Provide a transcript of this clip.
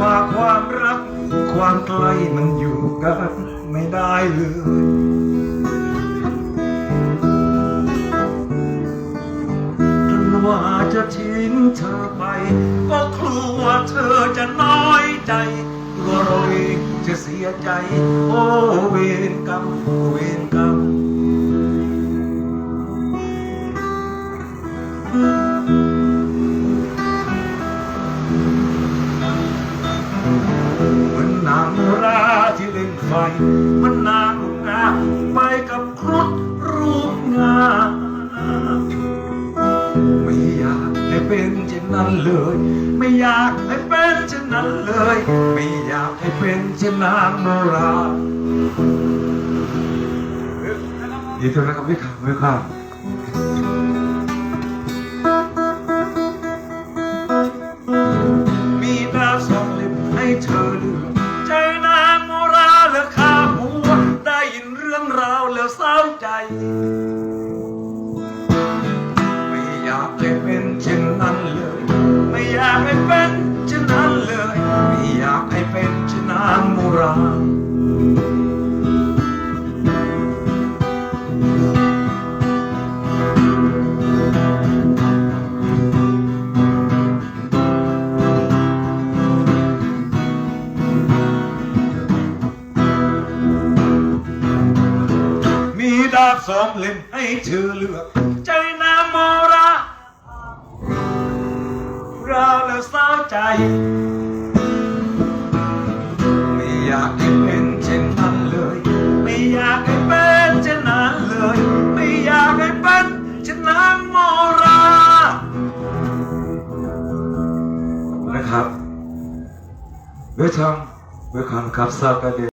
ว่าความรัก ความใกล้มันอยู่กันไม่ได้เลยจนว่าจะทิ้งเธอไป ก็กลัวเธอจะน้อยใจกลัวเราเองจะเสียใจ โอ้เวรกรรมเวรกรรม ไฟมันนางงามไปกับครุฑรูปงามไม่อยากให้เป็นเช่นนั้นเลย ไม่อยากให้เป็นเช่นนั้นเลย ไม่อยากให้เป็นเช่นนางโนราดีเท่านั้นครับพี่ข้าพี่ข้า ไม่อยากให้เป็นเช่นนั้นเลย ไม่อยากให้เป็นเช่นนั้นเลย ไม่อยากให้เป็นเช่นนางโมรามี บสองเล่มให้เธอเลือก ใจนาโมราเราแล้วเศร้าใจ ไม่อยากให้เป็นเช่นนั้นเลย ไม่อยากให้เป็นเช่นนั้นเลย ไม่อยากให้เป็นเช่นนางโมรานะครับ เวทองเวคอนครับทราบกันดี